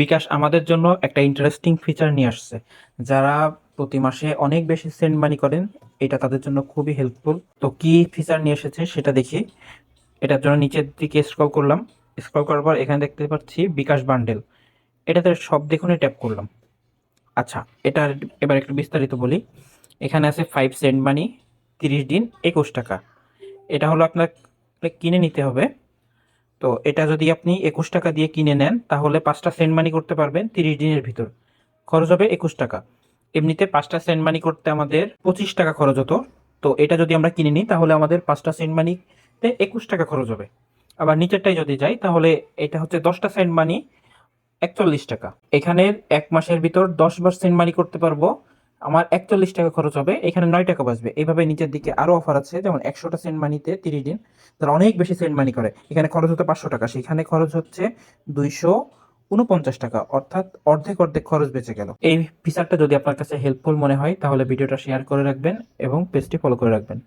বিকাশ আমাদের জন্য একটা ইন্টারেস্টিং ফিচার নিয়ে আসছে। যারা প্রতি মাসে অনেক বেশি সেন্ড মানি করেন, এটা তাদের জন্য খুবই হেল্পফুল তো কি ফিচার নিয়ে এসেছে সেটা দেখি। এটার জন্য নিচের দিকে স্ক্রল করলাম। স্ক্রল করার পর এখানে দেখতে পাচ্ছি বিকাশ বান্ডেল এটাতে সব দেখুনে ট্যাপ করলাম। আচ্ছা এটার এবার একটু বিস্তারিত বলি। এখানে আছে ফাইভ সেন্ট মানি তিরিশ দিন, একুশ টাকা। এটা হলো আপনার কিনে নিতে হবে। তো এটা যদি আপনি একুশ টাকা দিয়ে কিনে নেন, তাহলে পাঁচটা সেন্ট মানি করতে পারবেন তিরিশ দিনের ভিতর। খরচ হবে একুশ টাকা। এমনিতে পাঁচটা সেন্ট মানি করতে আমাদের পঁচিশ টাকা খরচ হতো। তো এটা যদি আমরা কিনে নিই, তাহলে আমাদের পাঁচটা সেন্ট মানিতে একুশ টাকা খরচ হবে। আবার নিচেরটাই যদি যাই, তাহলে এটা হচ্ছে দশটা সেন্ট মানি একচল্লিশ টাকা। এখানে এক মাসের ভিতর দশ বার সেন্ট মানি করতে পারব। আমার একচল্লিশ টাকা খরচ হবে, এখানে নয় টাকা বাঁচবে এইভাবে নিচের দিকে আরও অফার আছে, যেমন একশোটা সেন্ট মানিতে তিরিশ দিন, তারা অনেক বেশি সেন্ট মানি করে। এখানে খরচ হতো পাঁচশো টাকা, সেখানে খরচ হচ্ছে দুইশো উনপঞ্চাশ টাকা, অর্থাৎ অর্ধেক অর্ধেক খরচ বেঁচে গেল। এই ফিচারটা যদি আপনার কাছে হেল্পফুল মনে হয়, তাহলে ভিডিওটা শেয়ার করে রাখবেন এবং পেজটি ফলো করে রাখবেন।